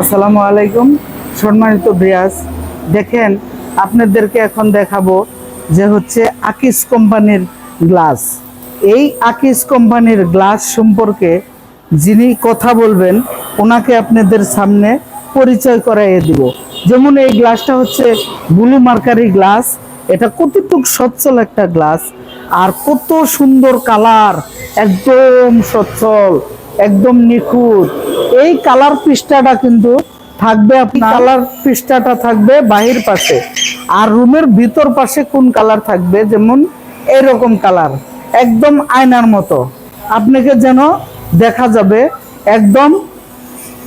আসসালামু আলাইকুম। সম্মানিত ব্রিয়াস দেখেন আপনাদেরকে এখন দেখাবো যে হচ্ছে আকিস কোম্পানির গ্লাস। এই আকিস কোম্পানির গ্লাস সম্পর্কে যিনি কথা বলবেন, ওনাকে আপনাদের সামনে পরিচয় করাইয়ে দিব। যেমন এই গ্লাসটা হচ্ছে ব্লু মার্কারি গ্লাস। এটা কতটুক সচ্ছল একটা গ্লাস, আর কত সুন্দর কালার, একদম সচ্ছল। একদম নিখুঁত। এই কালার পৃষ্ঠাটা কিন্তু থাকবে আপনার কালার পৃষ্ঠাটা থাকবে বাহির পাশে। আর রুমের ভিতর পাশে কোন কালার থাকবে? যেমন এরকম কালার, একদম আয়নার মতো। আপনাকে যেন দেখা যাবে একদম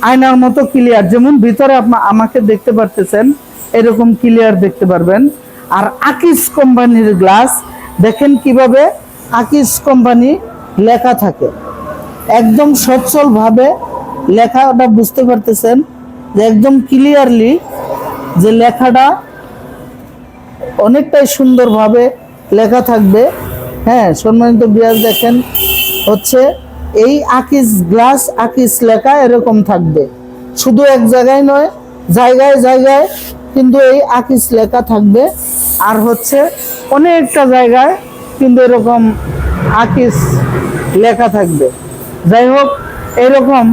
আয়নার মতো ক্লিয়ার যেমন ভিতরে আপনা, আমাকে দেখতে পারতেছেন, এরকম ক্লিয়ার দেখতে পারবেন। আর আকিস কোম্পানির গ্লাস দেখেন কীভাবে আকিস কোম্পানি লেখা থাকে। একদম সচ্ছলভাবে লেখাটা বুঝতে পারতেছেন যে একদম ক্লিয়ারলি যে লেখাটা অনেকটাই সুন্দরভাবে লেখা থাকবে। হ্যাঁ সম্মানিত বিরাজ দেখেন, হচ্ছে এই আকিস গ্লাস আকিস লেখা এরকম থাকবে। শুধু এক জায়গায় নয়, জায়গায় জায়গায় কিন্তু এই আকিস লেখা থাকবে। আর হচ্ছে অনেকটা জায়গায় কিন্তু এরকম আকিস লেখা থাকবে। যাই হোক, এরকম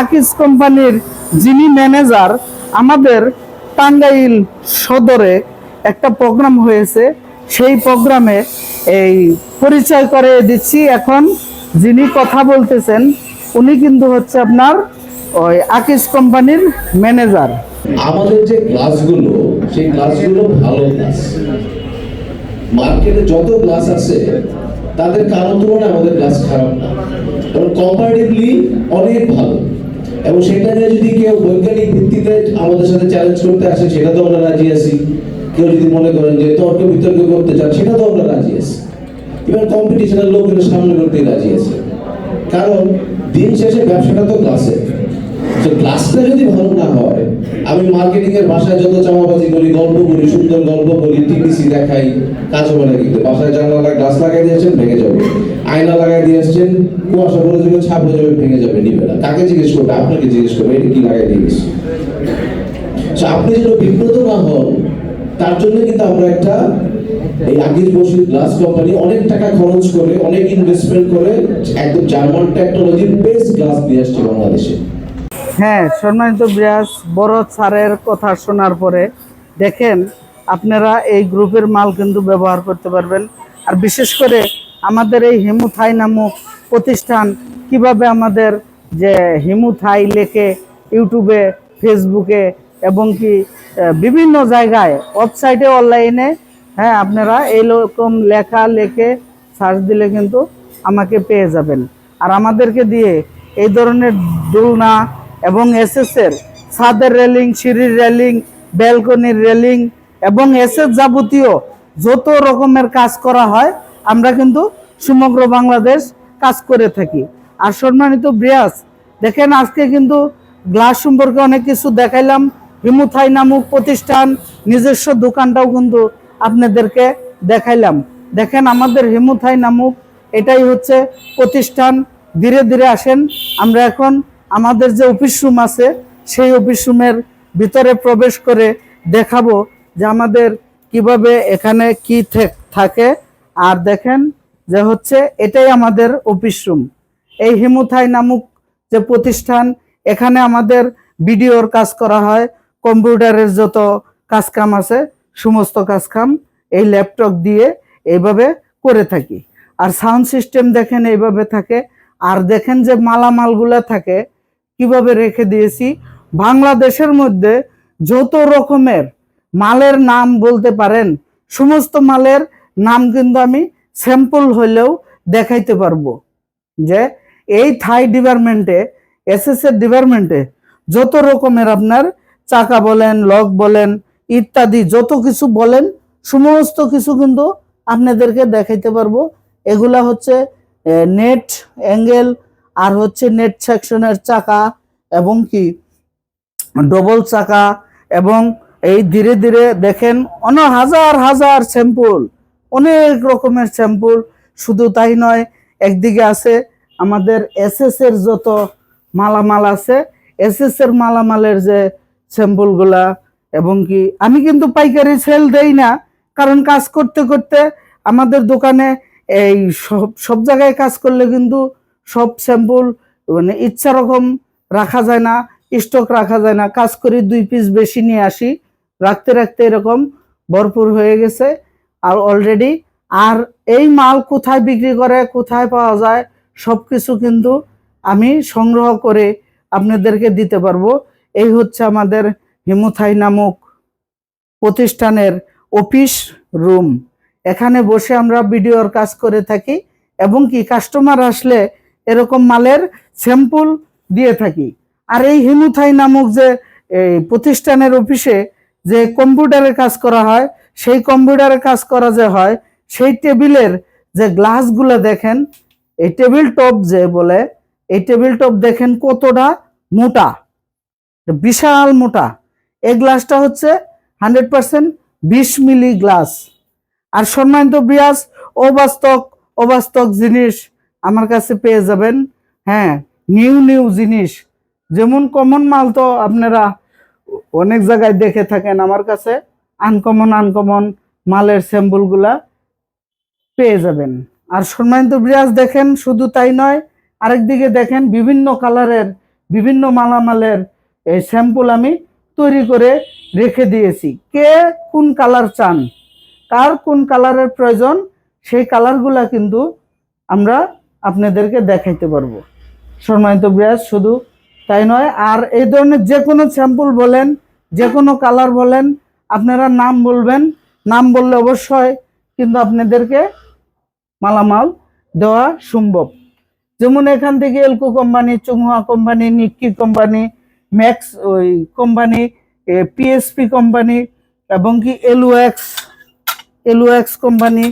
আকিস কোম্পানির যিনি ম্যানেজার, আমাদের টাঙ্গাইল সদরে একটা প্রোগ্রাম হয়েছে। সেই প্রোগ্রামে এই পরিচয় করে দিচ্ছি। এখন যিনি কথা বলতেছেন, উনি কিন্তু হচ্ছে আপনার ওই আকিস কোম্পানির ম্যানেজার। আমাদের যে গ্লাসগুলো সেই গ্লাসগুলো ভালো গ্লাস মার্কেটে যত গ্লাস আছে, তাদের কারও তুলনায় আমাদের গ্লাস খারাপ না। এবং কম্পারেটিভলি অনেক ভালো। এবং সেটা নিয়ে যদি কেউ বৈজ্ঞানিক ভিত্তিতে আমাদের সাথে চ্যালেঞ্জ করতে আসে, সেটা তো আমরা রাজি আছি। কেউ যদি মনে করেন যে তর্ক বিতর্ক করতে চান, সেটা তো আমরা রাজি আছি। এবার কম্পিটিশনের লোকের সামনে করতে রাজি আছে। কারণ দিন শেষে ব্যবসাটা তো গ্লাসে তো ক্লাসটা যদি ভালো না হয় আমি মার্কেটিং এর ভাষায় যত চামাবাজি করি, গল্প করি, সুন্দর গল্প বলি টিপিসি দেখাই, কাজ হবে না কিন্তু। বাসায় জানালা গ্লাস লাগাই দিয়েছেন ভেঙে যাবে। আয়না লাগাই দিয়ে আসছেন, কুয়াশা পড়ে যাবে, ছাপ হয়ে যাবে, ভেঙে যাবে, নিবে না। কাকে জিজ্ঞেস করবে? আপনাকে জিজ্ঞেস করবে, এটা কি লাগাই দিয়ে আপনি যেন বিব্রত না হন, তার জন্য কিন্তু আমরা একটা, এই আগের বসির গ্লাস কোম্পানি অনেক টাকা খরচ করে, অনেক ইনভেস্টমেন্ট করে, একদম জার্মান টেকনোলজির বেস্ট গ্লাস নিয়ে আসছে বাংলাদেশে। হ্যাঁ সম্মানিত ব্যাস, বড় স্যারের কথা শোনার পরে দেখেন আপনারা এই গ্রুপের মাল কিন্তু ব্যবহার করতে পারবেন। আর বিশেষ করে আমাদের এই হিমুথাই নামক প্রতিষ্ঠান কীভাবে আমাদের যে হিমুথাই লেখে ইউটিউবে, ফেসবুকে এবং কি বিভিন্ন জায়গায়, ওয়েবসাইটে, অনলাইনে হ্যাঁ আপনারা এইরকম লেখা লেখে সার্চ দিলে কিন্তু আমাকে পেয়ে যাবেন। আর আমাদেরকে দিয়ে এই ধরনের দোলনা এবং এসএস এর ছাদের রেলিং, সিঁড়ির রেলিং, ব্যালকনির রেলিং এবং এসএস যাবতীয় যত রকমের কাজ করা হয়, আমরা কিন্তু সমগ্র বাংলাদেশ কাজ করে থাকি। আর সম্মানিত ব্রিয়াস, দেখেন আজকে কিন্তু গ্লাস সম্পর্কে অনেক কিছু দেখাইলাম। হিমুথাই নামক প্রতিষ্ঠান, নিজস্ব দোকানটাও কিন্তু আপনাদেরকে দেখাইলাম। দেখেন আমাদের হিমুথাই নামক এটাই হচ্ছে প্রতিষ্ঠান। ধীরে ধীরে আসেন, আমরা এখন আমাদের যে অফিস রুম আছে, সেই অফিস রুমের ভিতরে প্রবেশ করে দেখাবো যে আমাদের কীভাবে এখানে কি থাকে। আর দেখেন যে হচ্ছে এটাই আমাদের অফিস রুম এই হিমুথাই নামক যে প্রতিষ্ঠান, এখানে আমাদের ভিডিওর কাজ করা হয়, কম্পিউটারের যত কাজ কাম আছে, সমস্ত কাজ কাম এই ল্যাপটপ দিয়ে এইভাবে করে থাকি। আর সাউন্ড সিস্টেম দেখেন এইভাবে থাকে। আর দেখেন যে মালামালগুলা থাকে কীভাবে রেখে দিয়েছি? বাংলাদেশের মধ্যে যত রকমের মালের নাম বলতে পারেন, সমস্ত মালের নাম কিন্তু আমি স্যাম্পল হলেও দেখাইতে পারব। যে এই থাই ডিপার্টমেন্টে এসএস এর ডিপার্টমেন্টে যত রকমের আপনার চাকা বলেন, লক বলেন, ইত্যাদি যত কিছু বলেন, সমস্ত কিছু কিন্তু আপনাদেরকে দেখাইতে পারব। এগুলা হচ্ছে নেট অ্যাঙ্গেল আর হচ্ছে নেট সেকশনের চাকা এবং কি? ডবল চাকা এবং এই ধীরে ধীরে দেখেন অনেক হাজার হাজার স্যাম্পল অনেক রকমের স্যাম্পল শুধু তাই নয়, একদিকে আছে আমাদের এসএস এর যত মালামাল আছে এসএস এর মালামালের যে স্যাম্পলগুলা এবং কি, আমি কিন্তু পাইকারি সেল দেই না, কারণ কাজ করতে করতে আমাদের দোকানে এই সব সব জায়গায় কাজ করলে কিন্তু সব স্যাম্পল মানে ইচ্ছা রকম রাখা যায় না, স্টক রাখা যায় না। কাজ করি দুই পিস বেশি নিয়ে আসি। রাখতে রাখতে এরকম ভরপুর হয়ে গেছে। আর অলরেডি আর এই মাল কোথায় বিক্রি করে, কোথায় পাওয়া যায় সব কিছু কিন্তু আমি সংগ্রহ করে আপনাদেরকে দিতে পারব। এই হচ্ছে আমাদের হিমুথাই নামক প্রতিষ্ঠানের অফিস রুম। এখানে বসে আমরা ভিডিওর কাজ করে থাকি এবং কি কাস্টমার আসলে এরকম মালের স্যাম্পল দিয়ে থাকি। আর এই হিমুথাই নামক যে প্রতিষ্ঠানের অফিসে যে কম্পিউটারের কাজ করা হয়, সেই কম্পিউটারের কাজ করা যে হয়, সেই টেবিলের যে গ্লাসগুলো দেখেন, এই টেবিল টপ যে বলে, এই টেবিল টপ দেখেন কতটা মোটা, বিশাল মোটা। এই গ্লাসটা হচ্ছে হান্ড্রেড পার্সেন্ট বিশ মিলি গ্লাস। আর সম্মানিত বিয়াস অবাস্তব অবাস্তব জিনিস আমার কাছে পেয়ে যাবেন হ্যাঁ নিউ নিউ জিনিস। যেমন কমন মাল তো আপনারা অনেক জায়গায় দেখে থাকেন আমার কাছে আনকমন আনকমন মালের স্যাম্পলগুলা পেয়ে যাবেন। আর সম্মানিত বিরাজ দেখেন শুধু তাই নয় আরেকদিকে দেখেন বিভিন্ন কালারের, বিভিন্ন মালামালের এই স্যাম্পল আমি তৈরি করে রেখে দিয়েছি। কে কোন কালার চান, কার কোন কালারের প্রয়োজন, সেই কালারগুলা কিন্তু আমরা আপনাদেরকে দেখাইতে পারব। সম্মানিত বিরাজ শুধু তাই নয়, আর এই ধরনের যে কোনো স্যাম্পল বলেন, যে কোনো কালার বলেন, আপনারা নাম বলবেন। নাম বললে অবশ্যই কিন্তু আপনাদেরকে মালামাল দেওয়া সম্ভব। যেমন এখান থেকে এলকো কোম্পানি, চুংহা কোম্পানি, নিক্কি কোম্পানি, ম্যাক্স ওই কোম্পানি পিএসপি কোম্পানি, এবং কি এলুএক্স এলুএক্স কোম্পানি,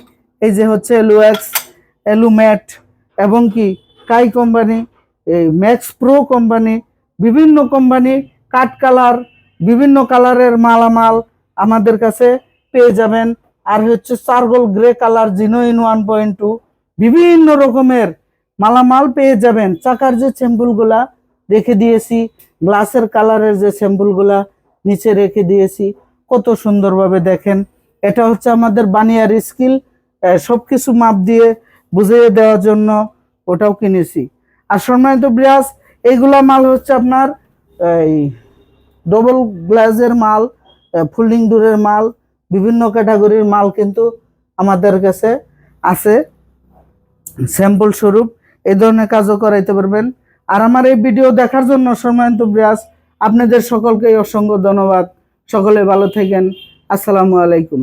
এই যে হচ্ছে এলুএক্স এলুম্যাট এবং কি কাই কোম্পানি এই ম্যাক্স প্রো কোম্পানি বিভিন্ন কোম্পানি কাট কালার, বিভিন্ন কালারের মালামাল আমাদের কাছে পেয়ে যাবেন। আর হচ্ছে চারগোল grey colour genuine one point two বিভিন্ন রকমের মালামাল পেয়ে যাবেন। চাকার যে স্যাম্পলগুলা রেখে দিয়েছি গ্লাসের কালারের যে স্যাম্পলগুলা নিচে রেখে দিয়েছি, কত সুন্দরভাবে দেখেন। এটা হচ্ছে আমাদের বানিয়ার স্কিল সব কিছু মাপ দিয়ে বুঝিয়ে দেওয়ার জন্য ওটাও কিনেছি। আর সম্মানিত ব্রাস এইগুলা মাল হচ্ছে আপনার, এই ডবল গ্লাসের মাল ফোল্ডিং ডোরের মাল, বিভিন্ন ক্যাটাগরির মাল কিন্তু আমাদের কাছে আছে। স্যাম্পল স্বরূপ এই ধরনের কাজও করাইতে পারবেন। আর আমার এই ভিডিও দেখার জন্য সম্মানিত ব্রাস আপনাদের সকলকে অসংখ্য ধন্যবাদ। সকলে ভালো থাকেন। আসসালামু আলাইকুম।